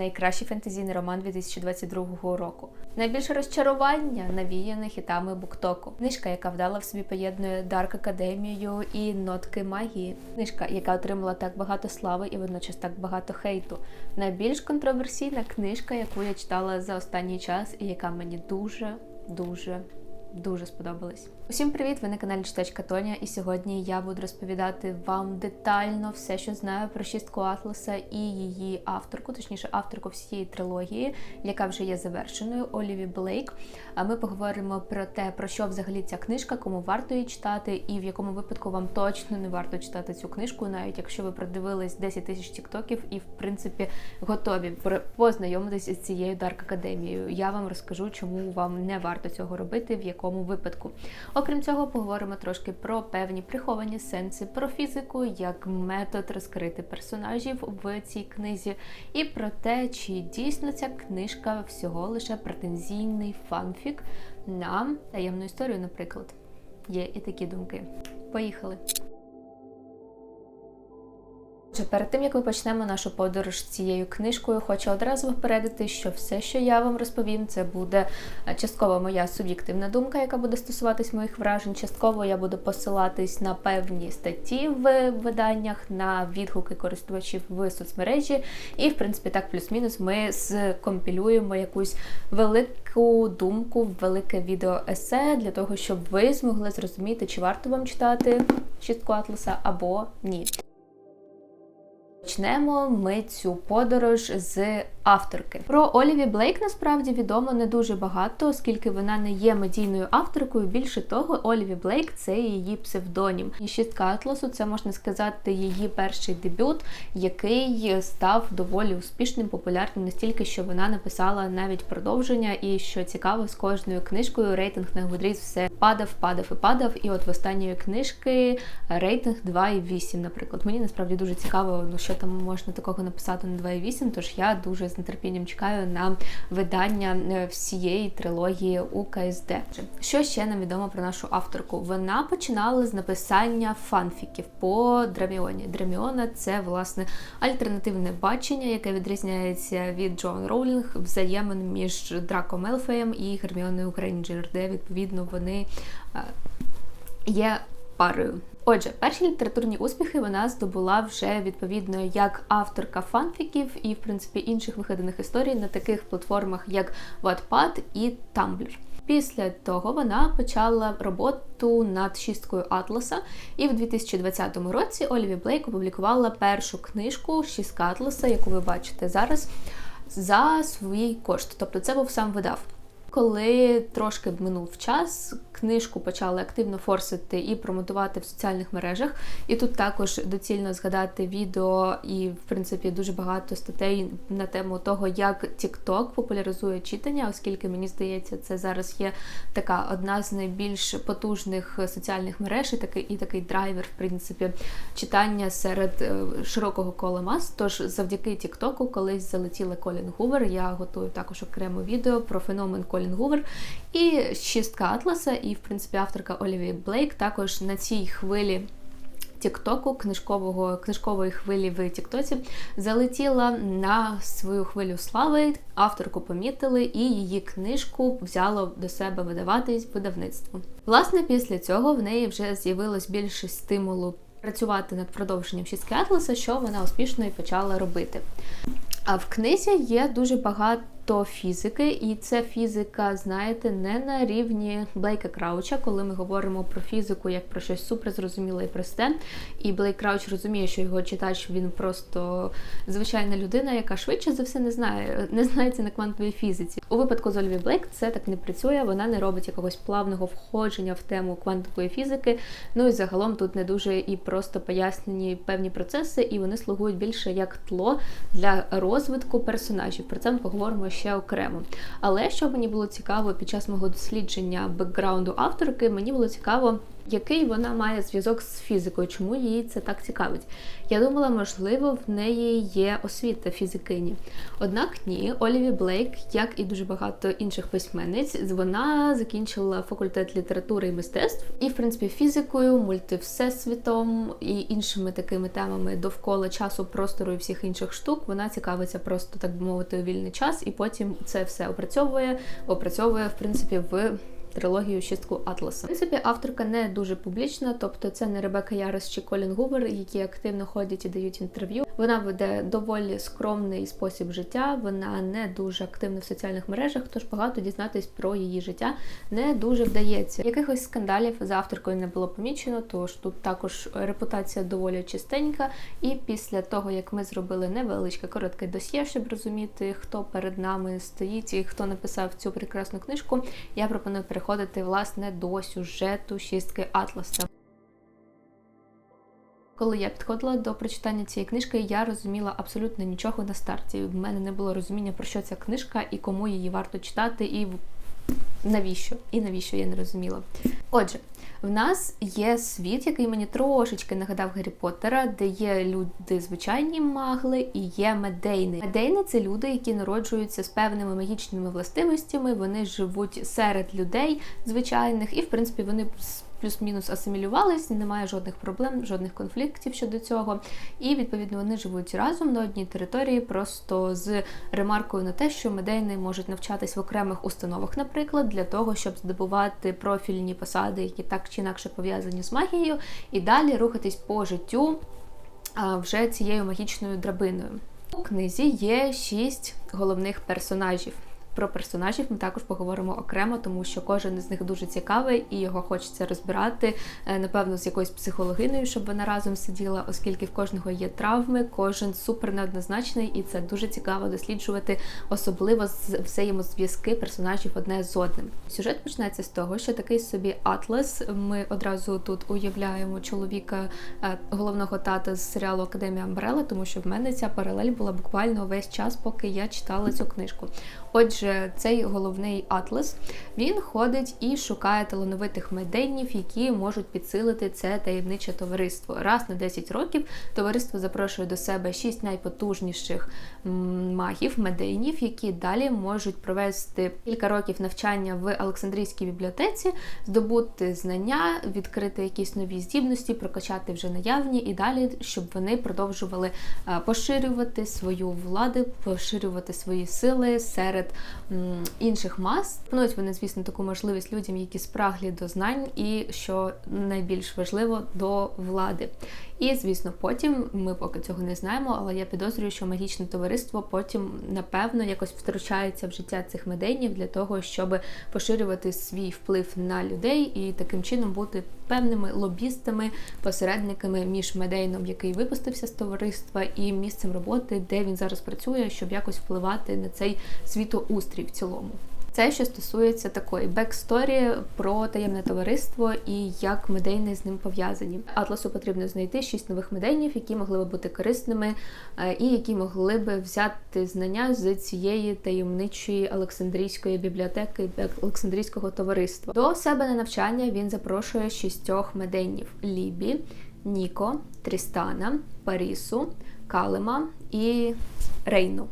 Найкращий фентезійний роман 2022 року. Найбільше розчарування навіяне хітами буктоку. Книжка, яка вдала в собі поєднує Дарк Академію і нотки магії. Книжка, яка отримала так багато слави і водночас так багато хейту. Найбільш контроверсійна книжка, яку я читала за останній час, і яка мені дуже дуже. Дуже сподобались. Усім привіт! Ви на каналі Читачка Тоня, і сьогодні я буду розповідати вам детально все, що знаю про шістку Атласа і її авторку, точніше, авторку всієї трилогії, яка вже є завершеною, Оліві Блейк. А ми поговоримо про те, про що взагалі ця книжка, кому варто її читати, і в якому випадку вам точно не варто читати цю книжку, навіть якщо ви продивились 10 тисяч тіктоків і, в принципі, готові познайомитися з цією Дарк Академією. Я вам розкажу, чому вам не варто цього робити, в якому випадку. Окрім цього, поговоримо трошки про певні приховані сенси, про фізику як метод розкрити персонажів в цій книзі, і про те, чи дійсно ця книжка всього лише претензійний фанфік на таємну історію, наприклад. Є і такі думки. Поїхали! Перед тим як ми почнемо нашу подорож цією книжкою, хочу одразу попередити, що все, що я вам розповім, це буде е, частково моя суб'єктивна думка, яка буде стосуватись моїх вражень. Частково я буду посилатись на певні статті в виданнях, на відгуки користувачів в соцмережі. І, в принципі, так, плюс-мінус, ми скомпілюємо якусь велику думку, велике відео есе для того, щоб ви змогли зрозуміти, чи варто вам читати шістку Атласа або ні. Почнемо ми цю подорож з авторки. Про Оліві Блейк насправді відомо не дуже багато, оскільки вона не є медійною авторкою. Більше того, Оліві Блейк це її псевдонім. І шістка Атласу це можна сказати її перший дебют, який став доволі успішним, популярним настільки, що вона написала навіть продовження. І що цікаво, з кожною книжкою рейтинг на Goodreads все падав, падав і падав. І от в останньої книжки рейтинг 2,8, наприклад. Мені насправді дуже цікаво, ну що там можна такого написати на 2,8, тож я дуже з нетерпінням чекаю на видання е, всієї трилогії у КСД. Що ще нам відомо про нашу авторку? Вона починала з написання фанфіків по Драміоні. Драміона це власне альтернативне бачення, яке відрізняється від Джон Роулінг взаємин між Драко Мелфеєм і Герміоною Грейнджер, де відповідно вони е, є парою. Отже, перші літературні успіхи вона здобула вже відповідно як авторка фанфіків і, в принципі, інших вигаданих історій на таких платформах, як Wattpad і Tumblr. Після того вона почала роботу над шісткою Атласа, і в 2020 році Оліві Блейк опублікувала першу книжку Шістка Атласа, яку ви бачите зараз, за свій кошт. Тобто це був сам видав. Коли трошки минув час, книжку почали активно форсити і промотувати в соціальних мережах. І тут також доцільно згадати відео і, в принципі, дуже багато статей на тему того, як TikTok популяризує читання, оскільки мені здається, це зараз є така одна з найбільш потужних соціальних мереж і такий і такий драйвер, в принципі, читання серед е, широкого кола мас. Тож завдяки TikTok колись залетіла Колін Гувер. Я готую також окремо відео про феномен Колін Гувер і шістка Атласа. І, в принципі, авторка Оліві Блейк також на цій хвилі. Тіктоку, книжкового книжкової хвилі в Тіктоці залетіла на свою хвилю слави. Авторку помітили, і її книжку взяло до себе видаватись видавництво. Власне, після цього в неї вже з'явилось більше стимулу працювати над продовженням шістки Атласа, що вона успішно і почала робити. А в книзі є дуже багато фізики, і це фізика, знаєте, не на рівні Блейка Крауча, коли ми говоримо про фізику як про щось суперзрозуміле і просте. І Блейк Крауч розуміє, що його читач він просто звичайна людина, яка швидше за все не знає, не знається на квантовій фізиці. У випадку з Ольві Блейк це так не працює, вона не робить якогось плавного входження в тему квантової фізики. Ну і загалом тут не дуже і просто пояснені певні процеси, і вони слугують більше як тло для розвитку персонажів. Про це ми поговоримо ще окремо. Але що мені було цікаво під час мого дослідження бекграунду авторки, мені було цікаво. Який вона має зв'язок з фізикою? Чому її це так цікавить? Я думала, можливо, в неї є освіта фізикині. Однак ні, Оліві Блейк, як і дуже багато інших письменниць, вона закінчила факультет літератури і мистецтв, і, в принципі, фізикою, мультивсесвітом і іншими такими темами довкола часу, простору і всіх інших штук. Вона цікавиться просто так би мовити у вільний час, і потім це все опрацьовує, опрацьовує в принципі в трилогію шістку Атласа. В принципі, авторка не дуже публічна, тобто це не Ребека Ярос чи Колін Гувер, які активно ходять і дають інтерв'ю. Вона веде доволі скромний спосіб життя. Вона не дуже активна в соціальних мережах, тож багато дізнатись про її життя не дуже вдається. Якихось скандалів за авторкою не було помічено, тож тут також репутація доволі чистенька. І після того, як ми зробили невеличке коротке досьє, щоб розуміти, хто перед нами стоїть і хто написав цю прекрасну книжку, я пропоную переходити власне до сюжету шістки Атласа. Коли я підходила до прочитання цієї книжки, я розуміла абсолютно нічого на старті. В мене не було розуміння, про що ця книжка і кому її варто читати, і навіщо, і навіщо я не розуміла. Отже, в нас є світ, який мені трошечки нагадав Гаррі Поттера, де є люди звичайні магли і є медейни. Медейни це люди, які народжуються з певними магічними властивостями. Вони живуть серед людей звичайних, і в принципі вони плюс-мінус асимілювались, немає жодних проблем, жодних конфліктів щодо цього. І відповідно вони живуть разом на одній території, просто з ремаркою на те, що медейни можуть навчатись в окремих установах, наприклад, для того, щоб здобувати профільні посади, які так чи інакше пов'язані з магією, і далі рухатись по життю вже цією магічною драбиною. У книзі є шість головних персонажів. Про персонажів ми також поговоримо окремо, тому що кожен із них дуже цікавий і його хочеться розбирати, е, напевно, з якоюсь психологиною, щоб вона разом сиділа, оскільки в кожного є травми, кожен супер неоднозначний, і це дуже цікаво досліджувати, особливо взаємозв'язки персонажів одне з одним. Сюжет почнеться з того, що такий собі Атлас. Ми одразу тут уявляємо чоловіка е, головного тата з серіалу Академія Амбрела, тому що в мене ця паралель була буквально весь час, поки я читала цю книжку. Отже, цей головний атлас він ходить і шукає талановитих меденів, які можуть підсилити це таємниче товариство. Раз на 10 років товариство запрошує до себе 6 найпотужніших магів, медейнів, які далі можуть провести кілька років навчання в Олександрійській бібліотеці, здобути знання, відкрити якісь нові здібності, прокачати вже наявні і далі, щоб вони продовжували поширювати свою владу, поширювати свої сили серед інших мас. Пропонують вони, звісно, таку можливість людям, які спраглі до знань, і що найбільш важливо до влади. І, звісно, потім ми поки цього не знаємо, але я підозрюю, що магічне товариство потім, напевно, якось втручається в життя цих меденів для того, щоб поширювати свій вплив на людей і таким чином бути певними лобістами, посередниками між медейном, який випустився з товариства, і місцем роботи, де він зараз працює, щоб якось впливати на цей світоустрій в цілому. Це що стосується такої бексторі про таємне товариство і як медейни з ним пов'язані. Атласу потрібно знайти шість нових медейнів, які могли би бути корисними, е, і які могли би взяти знання з цієї таємничої Олександрійської бібліотеки Олександрійського товариства. До себе на навчання він запрошує шістьох медейнів: Лібі, Ніко, Трістана, Парісу, Калема і Рейну.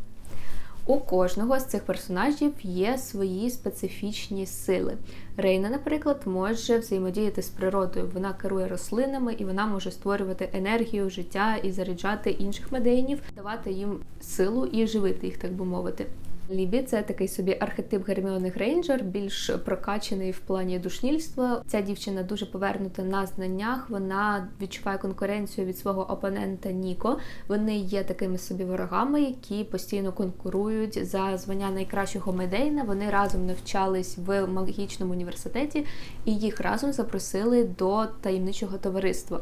У кожного з цих персонажів є свої специфічні сили. Рейна, наприклад, може взаємодіяти з природою. Вона керує рослинами і вона може створювати енергію, життя і заряджати інших медейнів, давати їм силу і живити їх, так би мовити. Лібі це такий собі архетип Герміони Грейнджер, більш прокачений в плані душнільства. Ця дівчина дуже повернута на знаннях. Вона відчуває конкуренцію від свого опонента Ніко. Вони є такими собі ворогами, які постійно конкурують за звання найкращого медейна. Вони разом навчались в магічному університеті і їх разом запросили до таємничого товариства.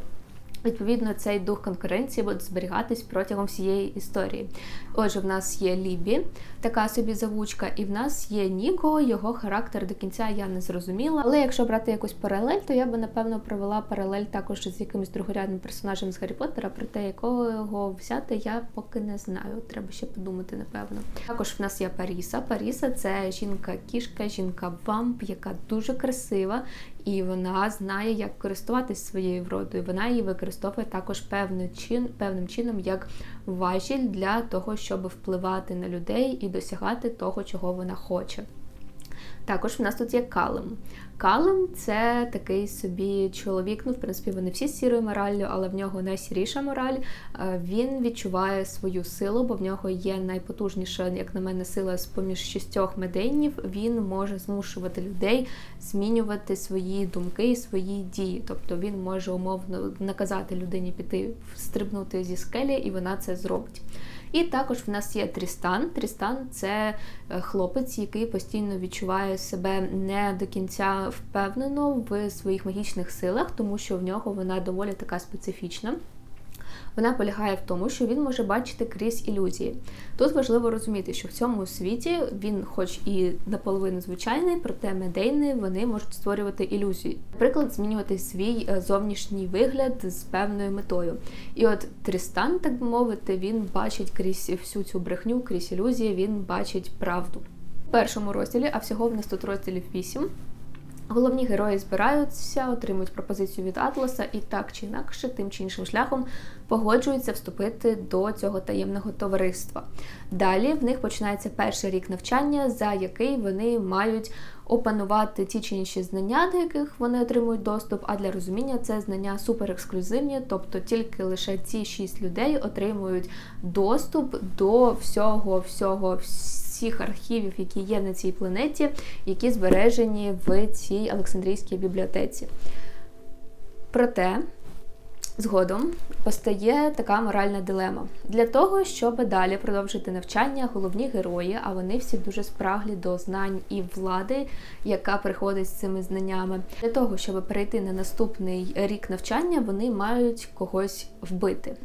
Відповідно, цей дух конкуренції буде зберігатись протягом всієї історії. Отже, в нас є Лібі, така собі завучка, і в нас є Ніго, його характер до кінця я не зрозуміла. Але якщо брати якусь паралель, то я би напевно провела паралель також з якимось другорядним персонажем з Гаррі Поттера, проте якого взяти я поки не знаю. Треба ще подумати, напевно. Також в нас є Паріса. Паріса це жінка-кішка, жінка-вамп, яка дуже красива і вона знає, як користуватись своєю вродою. Вона її використовує також певним, чин, певним чином як важіль для того, щоб впливати на людей і досягати того, чого вона хоче. Також в нас тут є калем. Калем це такий собі чоловік. Ну, в принципі, вони всі з сірою мораллю, але в нього найсіріша мораль. Е, він відчуває свою силу, бо в нього є найпотужніша, як на мене, сила з поміж шістьох медейнів. Він може змушувати людей змінювати свої думки і свої дії. Тобто він може умовно наказати людині піти стрибнути зі скелі, і вона це зробить. І також в нас є Трістан. Трістан це е, хлопець, який постійно відчуває себе не до кінця впевнено в своїх магічних силах, тому що в нього вона доволі така специфічна. Вона полягає в тому, що він може бачити крізь ілюзії. Тут важливо розуміти, що в цьому світі він, хоч і наполовину звичайний, проте медейний, вони можуть створювати ілюзії. Наприклад, змінювати свій е, зовнішній вигляд з певною метою. І от Трістан, так би мовити, він бачить крізь всю цю брехню, крізь ілюзії, він бачить правду. В першому розділі, а всього в нас тут розділів 8, Головні герої збираються, отримують пропозицію від Атласа і так чи інакше, тим чи іншим шляхом погоджуються вступити до цього таємного товариства. Далі в них починається перший рік навчання, за який вони мають опанувати ті чи інші знання, до яких вони отримують доступ. А для розуміння це знання суперексклюзивні, тобто тільки лише ці шість людей отримують доступ до всього, всього, всіх архівів, які є на цій планеті, які збережені в цій Олександрійській бібліотеці. Проте. Згодом постає така моральна дилема. Для того, щоб далі продовжити навчання, головні герої, а вони всі дуже спраглі до знань і влади, яка приходить з цими знаннями. Для того, щоб перейти на наступний рік навчання, вони мають когось вбити.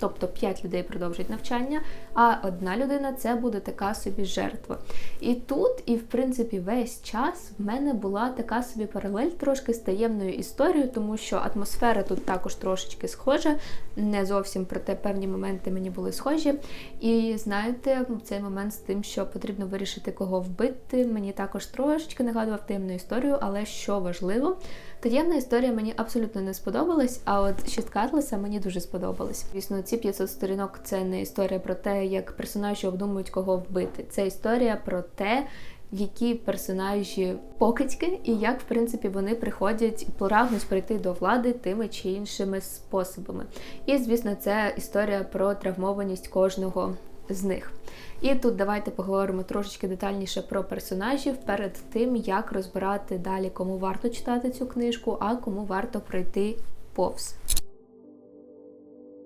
Тобто 5 людей продовжать навчання, а одна людина це буде така собі жертва. І тут, і в принципі, весь час в мене була така собі паралель трошки з таємною історією, тому що атмосфера тут також трошечки схожа, не зовсім проте певні моменти мені були схожі. І знаєте, цей момент з тим, що потрібно вирішити, кого вбити, мені також трошечки нагадував таємну історію, але що важливо. Таємна історія мені абсолютно не сподобалась, а от шістка Атласа мені дуже сподобалась. Звісно, ці 500 сторінок це не історія про те, як персонажі обдумують, кого вбити. Це історія про те, які персонажі покидьки, і як, в принципі, вони приходять прагнуть прийти до влади тими чи іншими способами. І, звісно, це історія про травмованість кожного з них. І тут давайте поговоримо трошечки детальніше про персонажів перед тим, як розбирати далі, кому варто читати цю книжку, а кому варто пройти повз.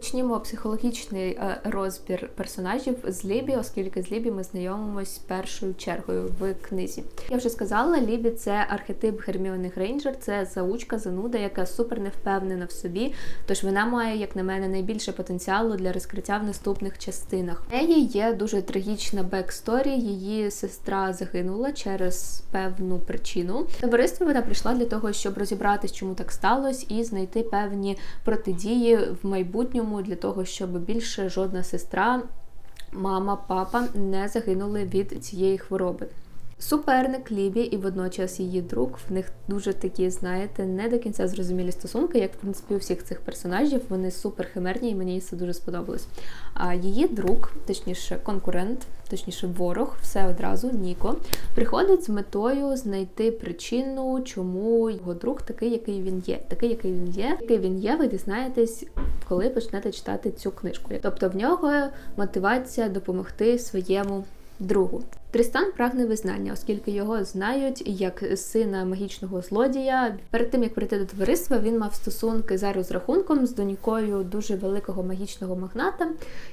Почнімо психологічний е, розбір персонажів з Лібі, оскільки з Лібі ми знайомимось першою чергою в книзі. Я вже сказала, Лібі це архетип Герміони Грейнджер, це заучка, зануда, яка супер не впевнена в собі. Тож вона має, як на мене, найбільше потенціалу для розкриття в наступних частинах. В неї є дуже трагічна бексторі. Її сестра загинула через певну причину. Товариство вона прийшла для того, щоб розібратись, чому так сталося, і знайти певні протидії в майбутньому для того, щоб більше жодна сестра, мама, папа не загинули від цієї хвороби. Суперник Лібі і водночас її друг. В них дуже такі, знаєте, не до кінця зрозумілі стосунки, як в принципі у всіх цих персонажів. Вони супер химерні, і мені це дуже сподобалось. А її друг, точніше, конкурент, точніше, ворог, все одразу, Ніко, приходить з метою знайти причину, чому його друг такий, який він є. Такий, який він є, який він є, ви дізнаєтесь, коли почнете читати цю книжку. Тобто в нього мотивація допомогти своєму другу. Трістан прагне визнання, оскільки його знають як сина магічного злодія. Перед тим як прийти до товариства, він мав стосунки за розрахунком з донькою дуже великого магічного магната,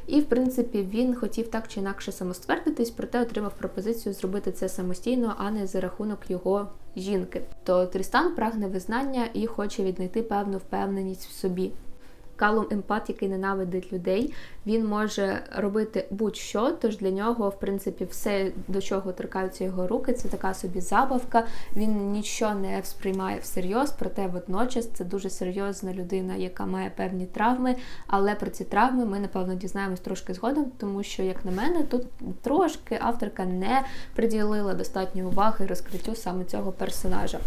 і в принципі він хотів так чи інакше самоствердитись, проте отримав пропозицію зробити це самостійно, а не за рахунок його жінки. То Трістан прагне визнання і хоче віднайти певну впевненість в собі. Калум емпат, який ненавидить людей, він може робити будь-що, тож для нього, в принципі, все, до чого торкаються його руки, це така собі забавка. Він нічого не сприймає всерйоз, проте водночас це дуже серйозна людина, яка має певні травми. Але про ці травми ми, напевно, дізнаємось трошки згодом, тому що, як на мене, тут трошки авторка не приділила достатньо уваги розкриттю саме цього персонажа.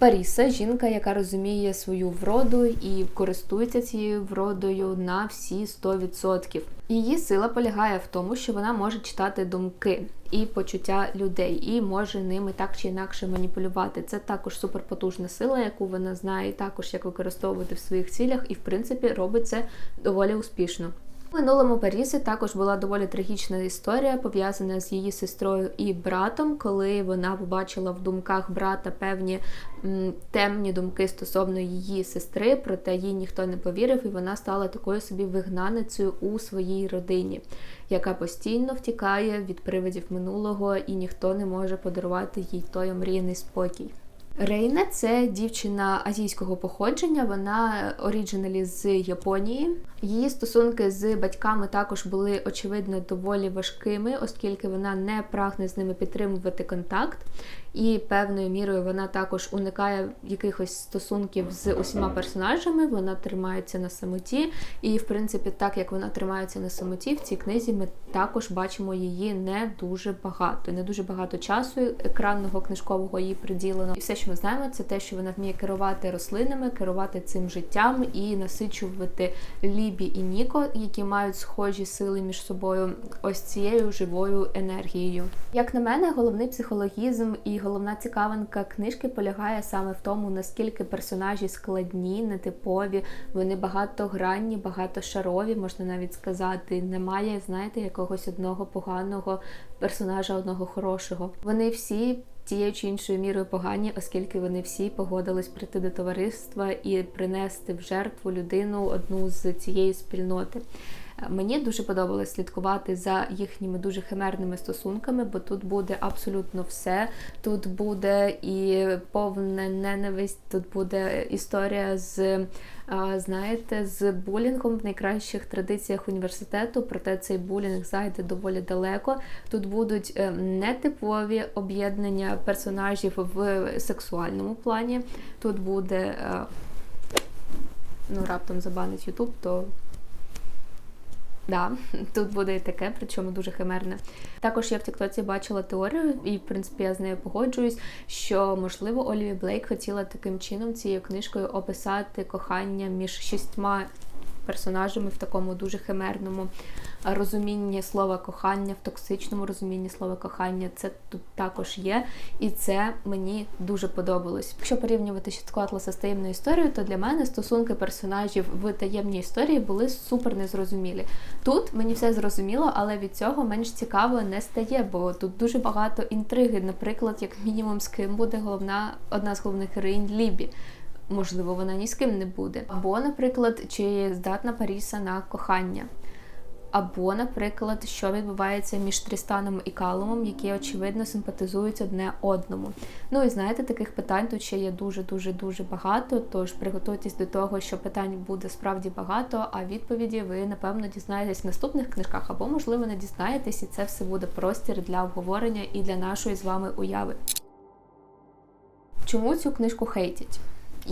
Паріса жінка, яка розуміє свою вроду і користується цією вродою на всі 100%. Її сила полягає в тому, що вона може читати думки і почуття людей, і може ними так чи інакше маніпулювати. Це також суперпотужна сила, яку вона знає, також як використовувати в своїх цілях, і в принципі робить це доволі успішно. У минулому Парісі також була доволі трагічна історія, пов'язана з її сестрою і братом, коли вона побачила в думках брата певні м, темні думки стосовно її сестри, проте їй ніхто не повірив, і вона стала такою собі вигнаницею у своїй родині, яка постійно втікає від привидів минулого, і ніхто не може подарувати їй той омріяний спокій. Рейна це дівчина азійського походження. Вона оріджиналі з Японії. Її стосунки з батьками також були очевидно доволі важкими, оскільки вона не прагне з ними підтримувати контакт, і певною мірою вона також уникає якихось стосунків з усіма персонажами. Вона тримається на самоті, і в принципі, так як вона тримається на самоті, в цій книзі ми також бачимо її не дуже багато, не дуже багато часу екранного книжкового її приділено. І все, що ми знаємо, це те, що вона вміє керувати рослинами, керувати цим життям і насичувати Лібі і Ніко, які мають схожі сили між собою, ось цією живою енергією. Як на мене, головний психологізм і головна цікавинка книжки полягає саме в тому, наскільки персонажі складні, нетипові, вони багатогранні, багатошарові, можна навіть сказати. Немає, знаєте, якогось одного поганого персонажа, одного хорошого. Вони всі тією чи іншою мірою погані, оскільки вони всі погодились прийти до товариства і принести в жертву людину одну з цієї спільноти. Мені дуже подобалось слідкувати за їхніми дуже химерними стосунками, бо тут буде абсолютно все. Тут буде і повна ненависть, тут буде історія з, знаєте, з булінгом в найкращих традиціях університету, проте цей булінг зайде доволі далеко. Тут будуть е, нетипові об'єднання персонажів в сексуальному плані. Тут буде, е, ну, раптом забанить Ютуб, то. Да, тут буде і таке, причому дуже химерне. Також я в Тіктоці бачила теорію, і в принципі я з нею погоджуюсь, що можливо Оліві Блейк хотіла таким чином цією книжкою описати кохання між шістьма персонажами в такому дуже химерному розумінні слова кохання, в токсичному розумінні слова кохання. Це тут також є, і це мені дуже подобалось. Якщо порівнювати щитку Атласа з таємною історією, то для мене стосунки персонажів в таємній історії були супер незрозумілі. Тут мені все зрозуміло, але від цього менш цікаво не стає, бо тут дуже багато інтриги. Наприклад, як мінімум, з ким буде головна одна з головних героїнь Лібі. Можливо, вона ні з ким не буде. Або, наприклад, чи здатна Паріса на кохання. Або, наприклад, що відбувається між Трістаном і Калумом, які очевидно симпатизують одне одному. Ну і знаєте, таких питань тут ще є дуже-дуже дуже багато. Тож приготуйтесь до того, що питань буде справді багато, а відповіді ви, напевно, дізнаєтесь в наступних книжках, або, можливо, не дізнаєтесь, і це все буде простір для обговорення і для нашої з вами уяви. Чому цю книжку хейтять?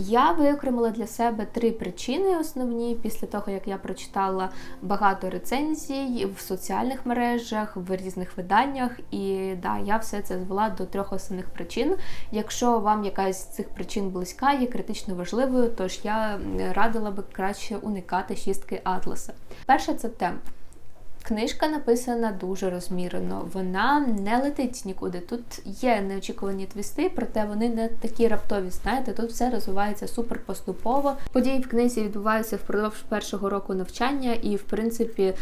Я виокремила для себе три причини основні після того, як я прочитала багато рецензій в соціальних мережах, в різних виданнях, і да, я все це звела до трьох основних причин. Якщо вам якась з цих причин близька, є критично важливою, тож я радила би краще уникати шістки Атласа. Перше це темп. Книжка написана дуже розмірено, вона не летить нікуди. Тут є неочікувані твісти, проте вони не такі раптові. Знаєте, тут все розвивається супер поступово. Події в книзі відбуваються впродовж першого року навчання, і, в принципі,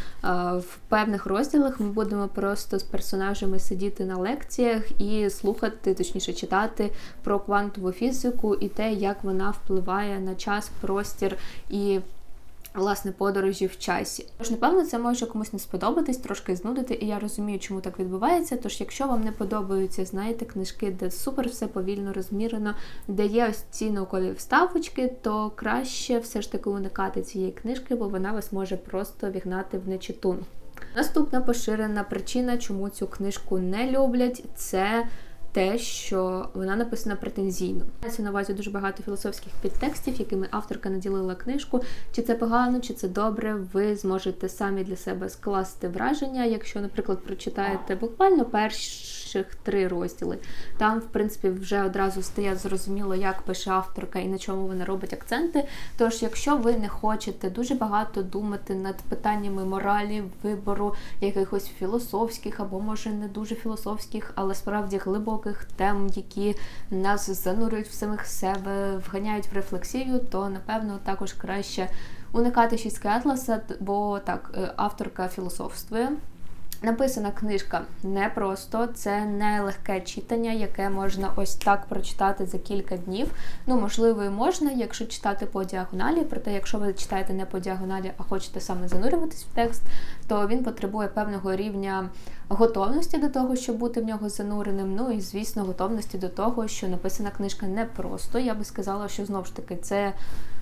в певних розділах ми будемо просто з персонажами сидіти на лекціях і слухати, точніше читати про квантову фізику і те, як вона впливає на час, простір і власне подорожі в часі. Тож, напевно, це може комусь не сподобатись, трошки знудити, і я розумію, чому так відбувається. Тож, якщо вам не подобаються, знаєте, книжки, де супер все повільно розмірено, де є ось ці наукові вставочки, то краще все ж таки уникати цієї книжки, бо вона вас може просто вігнати в нечитун. Наступна поширена причина, чому цю книжку не люблять, це те, що вона написана претензійно. Мається на увазі дуже багато філософських підтекстів, якими авторка наділила книжку. Чи це погано, чи це добре, ви зможете самі для себе скласти враження, якщо, наприклад, прочитаєте буквально перші перших три розділи. Там, в принципі, вже одразу стає зрозуміло, як пише авторка і на чому вона робить акценти. Тож, якщо ви не хочете дуже багато думати над питаннями моралі, вибору якихось філософських або може не дуже філософських, але справді глибоких тем, які нас занурюють в самих себе, вганяють в рефлексію, то напевно також краще уникати шістки атласа, бо так, е, авторка філософствує. Написана книжка непросто, це не легке читання, яке можна ось так прочитати за кілька днів. Ну, можливо, і можна, якщо читати по діагоналі. Проте, якщо ви читаєте не по діагоналі, а хочете саме занурюватись в текст, то він потребує певного рівня готовності до того, щоб бути в нього зануреним. Ну і звісно, готовності до того, що написана книжка непросто. Я би сказала, що знову ж таки це.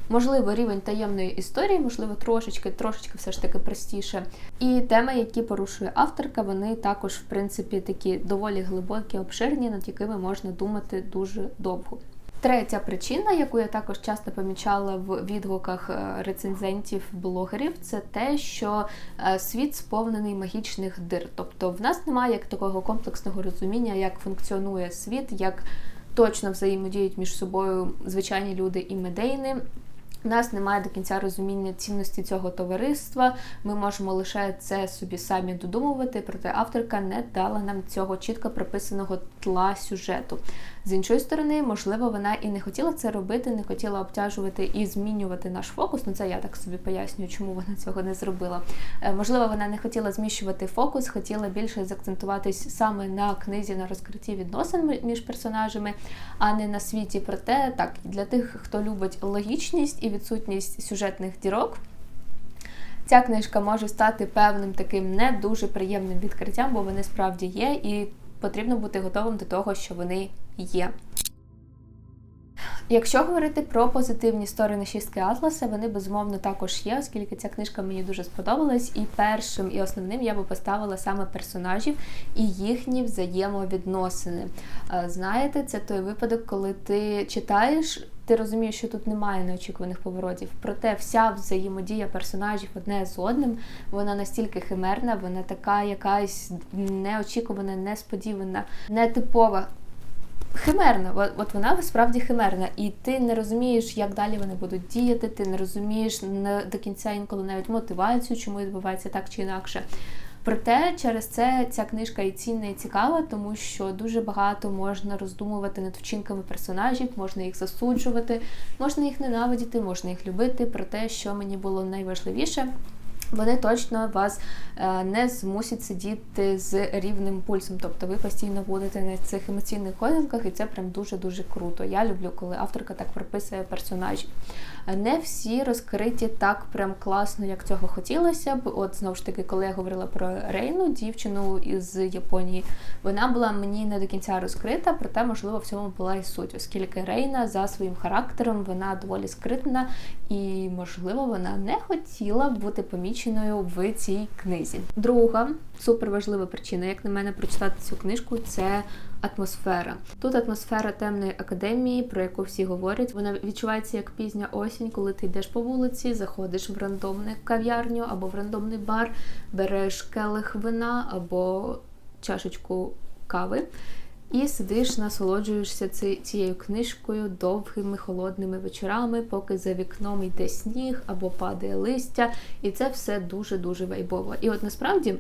Можливо, рівень таємної історії, можливо, трошечки, трошечки все ж таки простіше. І теми, які порушує авторка, вони також, в принципі, такі доволі глибокі, обширні, над якими можна думати дуже довго. Третя причина, яку я також часто помічала в відгуках е, рецензентів, блогерів, це те, що е, світ сповнений магічних дир. Тобто в нас немає як такого комплексного розуміння, як функціонує світ, як точно взаємодіють між собою звичайні люди і медейни. У нас немає до кінця розуміння цінності цього товариства. Ми можемо лише це собі самі додумувати, проте авторка не дала нам цього чітко прописаного тла сюжету. З іншої сторони, можливо, вона і не хотіла це робити, не хотіла обтяжувати і змінювати наш фокус. Ну це я так собі пояснюю, чому вона цього не зробила. Е, можливо, вона не хотіла зміщувати фокус, хотіла більше заакцентуватись саме на книзі, на розкритті відносин між персонажами, а не на світі. Проте так для тих, хто любить логічність і відсутність сюжетних дірок. Ця книжка може стати певним таким не дуже приємним відкриттям, бо вони справді є, і потрібно бути готовим до того, що вони є. Якщо говорити про позитивні сторони шістки Атласа, вони безумовно також є, оскільки ця книжка мені дуже сподобалась, і першим і основним я би поставила саме персонажів і їхні взаємовідносини. Знаєте, це той випадок, коли ти читаєш. Ти розумієш, що тут немає неочікуваних поворотів. Проте вся взаємодія персонажів одне з одним, вона настільки химерна, вона така якась неочікувана, несподівана, нетипова химерна. От, вона справді химерна, і ти не розумієш, як далі вони будуть діяти. Ти не розумієш до кінця інколи навіть мотивацію, чому відбувається так чи інакше. Проте через це ця книжка і цінна, і цікава, тому що дуже багато можна роздумувати над вчинками персонажів, можна їх засуджувати, можна їх ненавидіти, можна їх любити. Про те, що мені було найважливіше. Вони точно вас е, не змусять сидіти з рівним пульсом, тобто ви постійно будете на цих емоційних ходинках, і це прям дуже-дуже круто. Я люблю, коли авторка так прописує персонажів. Не всі розкриті так прям класно, як цього хотілося б. От знову ж таки, коли я говорила про Рейну, дівчину із Японії, вона була мені не до кінця розкрита, проте, можливо, в цьому була і суть, оскільки Рейна за своїм характером вона доволі скритна, і, можливо, вона не хотіла бути поміченою в цій книзі. Друга суперважлива причина, як на мене, прочитати цю книжку, це атмосфера. Тут атмосфера темної академії, про яку всі говорять. Вона відчувається як пізня осінь, коли ти йдеш по вулиці, заходиш в рандомну кав'ярню або в рандомний бар, береш келих вина або чашечку кави. І сидиш, насолоджуєшся цією книжкою довгими холодними вечорами, поки за вікном йде сніг або падає листя, і це все дуже дуже вайбово. І от насправді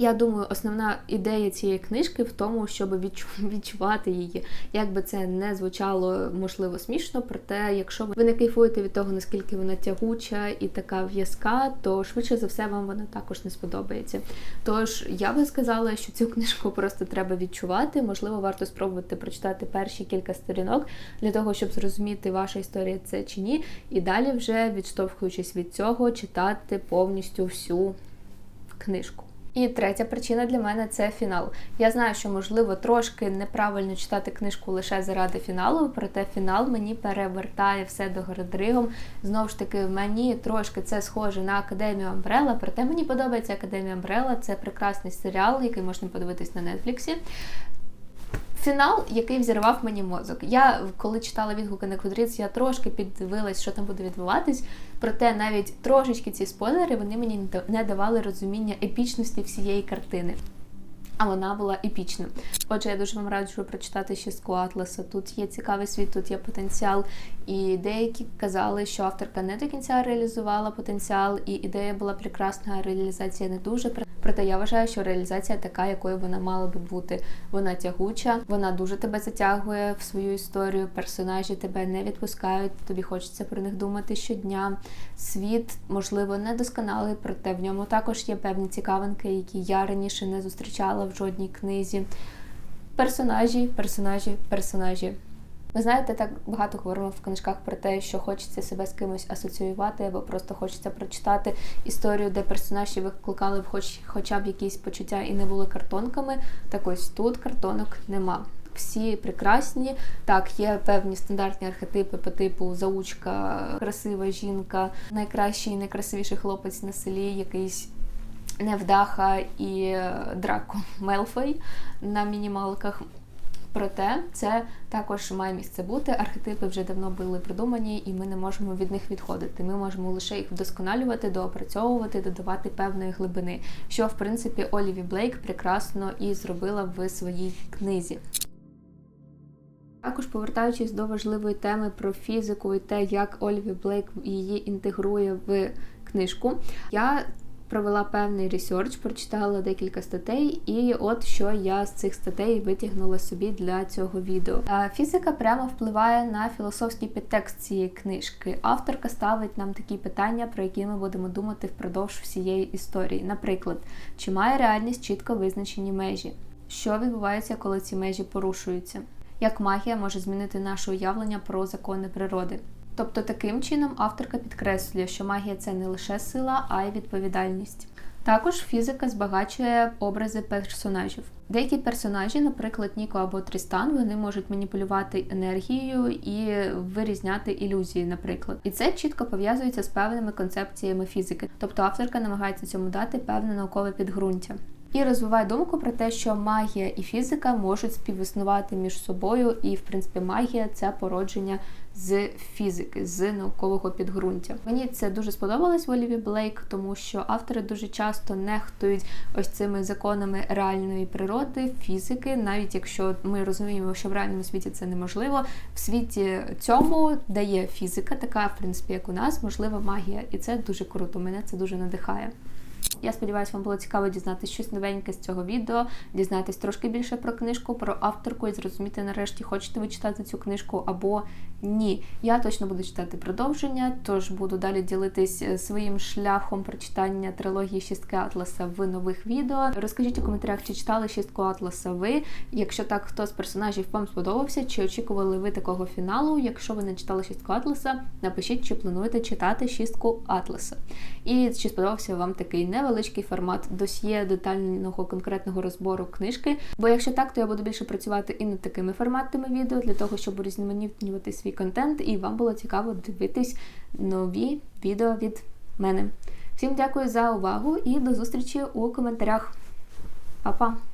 я думаю, основна ідея цієї книжки в тому, щоб відчувати її. Як би це не звучало, можливо, смішно, проте, якщо ви не кайфуєте від того, наскільки вона тягуча і така в'язка, то швидше за все вам вона також не сподобається. Тож я би сказала, що цю книжку просто треба відчувати. Можливо, варто спробувати прочитати перші кілька сторінок для того, щоб зрозуміти, ваша історія це чи ні, і далі вже відштовхуючись від цього, читати повністю всю книжку. І третя причина для мене це фінал. Я знаю, що можливо трошки неправильно читати книжку лише заради фіналу, проте фінал мені перевертає все до городригом. Знову ж таки, мені трошки це схоже на Академію Амбрела, проте мені подобається Академія Амбрела. Це прекрасний серіал, який можна подивитись на Нетфліксі. Фінал, який взірвав мені мозок. Я коли читала відгуки на Квадриц, я трошки піддивилась, що там буде відбуватись. Проте навіть трошечки ці спойлери вони мені не давали розуміння епічності всієї картини. а вона була епічна. Отже, я дуже вам раджу прочитати шістку Атласа. Тут є цікавий світ, тут є потенціал. І деякі казали, що авторка не до кінця реалізувала потенціал, і ідея була прекрасна, а реалізація не дуже. Проте я вважаю, що реалізація така, якою вона мала би бути. Вона тягуча, вона дуже тебе затягує в свою історію. Персонажі тебе не відпускають. Тобі хочеться про них думати щодня. Світ, можливо, недосконалий, проте в ньому також є певні цікавинки, які я раніше не зустрічала в жодній книзі. Персонажі, персонажі, персонажі. Ви знаєте, так багато говоримо в книжках про те, що хочеться себе з кимось асоціювати, або просто хочеться прочитати історію, де персонажі викликали б хоч, хоча б якісь почуття і не були картонками. Так ось тут картонок нема. Всі прекрасні. Так, є певні стандартні архетипи по типу заучка, красива жінка, найкращий і найкрасивіший хлопець на селі, якийсь невдаха і Драко Мелфой на мінімалках. Проте це також має місце бути. Архетипи вже давно були придумані, і ми не можемо від них відходити. Ми можемо лише їх вдосконалювати, доопрацьовувати, додавати певної глибини, що в принципі Оліві Блейк прекрасно і зробила в своїй книзі. Також повертаючись до важливої теми про фізику і те, як Оліві Блейк її інтегрує в книжку, я провела певний ресерч, прочитала декілька статей, і от що я з цих статей витягнула собі для цього відео. Фізика прямо впливає на філософський підтекст цієї книжки. Авторка ставить нам такі питання, про які ми будемо думати впродовж всієї історії. Наприклад, чи має реальність чітко визначені межі? Що відбувається, коли ці межі порушуються? Як магія може змінити наше уявлення про закони природи? Тобто таким чином авторка підкреслює, що магія це не лише сила, а й відповідальність. Також фізика збагачує образи персонажів. Деякі персонажі, наприклад, Ніко або Трістан, вони можуть маніпулювати енергією і вирізняти ілюзії, наприклад. І це чітко пов'язується з певними концепціями фізики. Тобто авторка намагається цьому дати певне наукове підґрунтя. І розвиває думку про те, що магія і фізика можуть співіснувати між собою, і, в принципі, магія це породження з фізики, з наукового підґрунтя. Мені це дуже сподобалось в Оліві Блейк, тому що автори дуже часто нехтують ось цими законами реальної природи, фізики, навіть якщо ми розуміємо, що в реальному світі це неможливо. В світі цьому дає фізика, така в принципі, як у нас, можлива магія, і це дуже круто. Мене це дуже надихає. Я сподіваюся, вам було цікаво дізнатися щось новеньке з цього відео, дізнатись трошки більше про книжку, про авторку і зрозуміти нарешті, хочете ви читати цю книжку або ні. Я точно буду читати продовження, тож буду далі ділитись е, своїм шляхом прочитання трилогії Шістки Атласа в нових відео. Розкажіть у коментарях, чи читали шістку Атласа ви. Якщо так, хто з персонажів вам сподобався, чи очікували ви такого фіналу? Якщо ви не читали шістку Атласа, напишіть, чи плануєте читати шістку Атласа. І чи сподобався вам такий невеличкий формат досьє детального конкретного розбору книжки. Бо якщо так, то я буду більше працювати і над такими форматами відео для того, щоб урізноманітнювати свій контент, і вам було цікаво дивитись нові відео від мене. Всім дякую за увагу і до зустрічі у коментарях. Па-па!